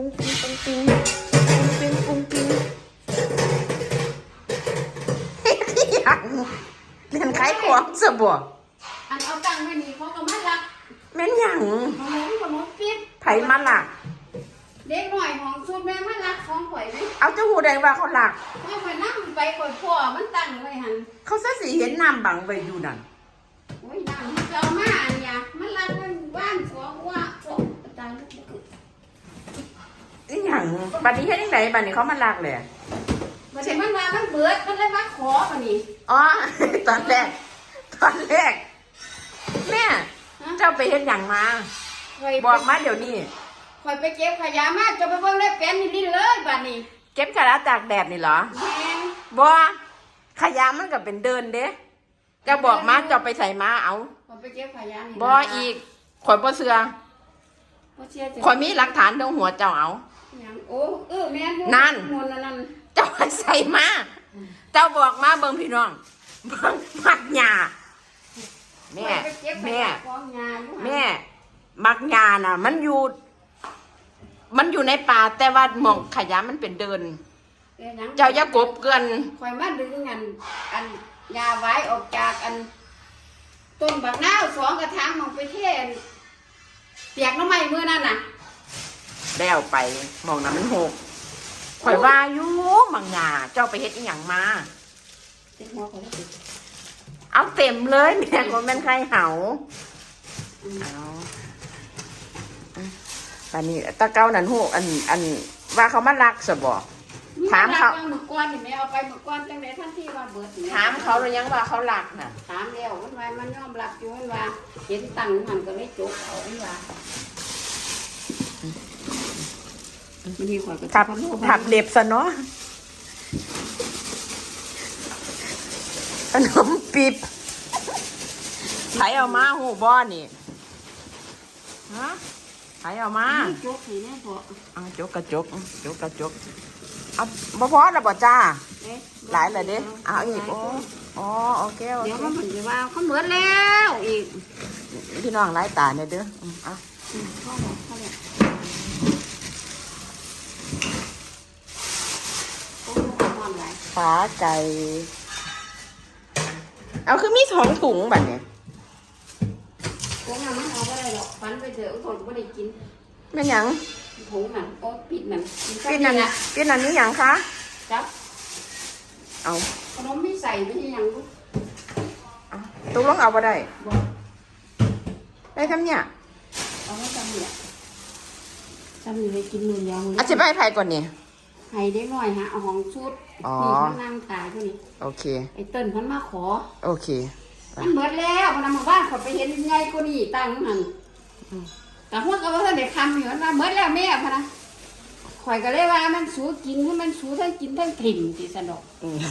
ปุ้งปิ้งปุ้งปิ้งปุ้งปิ้งปุ้งปิ้งเฮ็ดอียังเล่นขายของซะบ่อันเอาตังค์ไว้นี่เขาก็มาลักแม่นหยังขนมขนมปิ๊บไผมาลัก เด็กหน่อยของชุดแม่มาลักของข่อยไหมเอาเจ้าหูได้ว่าเขาลักแม่ข่อยนั่งไปข่อยพ่อมันตั้งไว้หันเขาซะสิเห็นน้ำบังไว้อยู่นั่นโอ้ยนั่งจะเอามาอันเนี้ยมันลักมันบ้านสองว่าสองตายลูกบ่คืออีหยั งบัดนี้เฮ็ดจังไดบัดนี้เขามาลักเลยบัดนี้มันว่ามันเบิดมันเลยมาขอบัดนี้อ๋อ ตอนแรก ตอนแรก แม่ฮะเจ้าไปเฮ็ดหยังมาข่อยบอกมาเดี๋ยวนี้ข่อยไปเก็บขยะมาจะไปเบิ่งได้เป็นนี่ลิ้นเลยบัดนี้เก็บกระดาษตากแดดนี่เหรอแม่งบ่ขยะมันก็เป็นเดินเด้ก็บอกมาเจ้าไปใส่มาเอาข่อยไปเก็บขยะนี่บ่อีกข่อยบ่เชื่อบ่เชื่อจะข่อยมีหลักฐานตรงหัวเจ้าเอาห ยังโอ้เออแม่อยู่นั่นหมดนั่นเจ้าไปใส่มา เจ้าบอกมาเบิ่งพี่น้องเบิ่งมักหญ้าแม่ข่อยไปเก็บขแม่ยะของยาอยู่หั่นแม่ มักหญ้าน่ะ มันอยู่ มันอยู่ในป่าแต่ว่าหมองขยะมันเป็นเดินเอ้ยหยังเจ้าอย่ากบเกินข่อยมาดึงอันอันยาไว้ออกจากอันต้นบักนาวสองกระถางมองไปเทศเปียกน้ำไม้เมื่อนั้นน่ะ แล้วไปหมองน้ำมันหกข่อยว่าอยู่มังหญ้าเจ้าไปเฮ็ดอีหยังมาติดหัวข่อยแล้วติดเอาเต็มเลยแม่ก็แม่นใครเหาเอาอันนี้ตะเก้านั่นหูอันอันว่าเขามารักสบอถามเขาหมึกก้อนนี่แม่เอาไปหมึกก้อนจังไดท่านที่ว่าเบิดนี่ถามเขาหรือยังว่าเขารักน่ะถามแล้วมันว่ามันยอมรับอยู่มันว่าเห็นตังค์มันก็เลยจกเอามันว่า มันนี่ข่อยก็ถับถับเล็บซะเนาะขนมปีบไผเอามาหูบ่อนี่ฮะไผเอามามันจกให้แน่พอเอาจกกระจกจกกระจกเอาบ่พอแล้วบ่จ้าเอ๊ะหลายเลยเด้เอาอีกโอ้อ๋อโอเคโอเดี๋ยวเคมันถึงจะว่าเขาเหมือนแล้วอีกพี่น้องไล่ตาเนี่ยเด้ออืมเอา อืมเข้าแล้วเข้าแล้วโอ้โหความหลาย ขาไก่ เอาคือมีสองถุงบัดเนี่ยผงน่ะมันเอาไปได้หรอกฟันไปเถอะคนก็ได้กินแม่นหยังผงน่ะโอ้ปิดนั่นกิพี่นันนะพี่นันนี่หยังคะ จับเอาขนมไม่ใส่ไม่ใช่หยังลูกเอาตกลงเอาบ่ได้ บอกได้ทำเนี่ยเอาไว้จำเนี่ยจำอยู่เลยกินมือยาวเลอธิบายไผก่อนนี่ ให้ได้หน่อยฮะเอาของชุดอ๋อ นี่มันนั่งขายอยู่นี่โอเค ไอ้เติ้นพันมาขอ โอเค มันเบิดแล้วพนำมาบ้านขอยไปเห็นไงก็นี่ตั้งหันแต่หัวก็ว่าท่านเด็กคำอยู่มันว่าเบิดแล้วแม่พะนะข่อยก็เลยว่ามันสูกินให้มันสูทั้งกินทั้งถิ่มสิสนอก อืม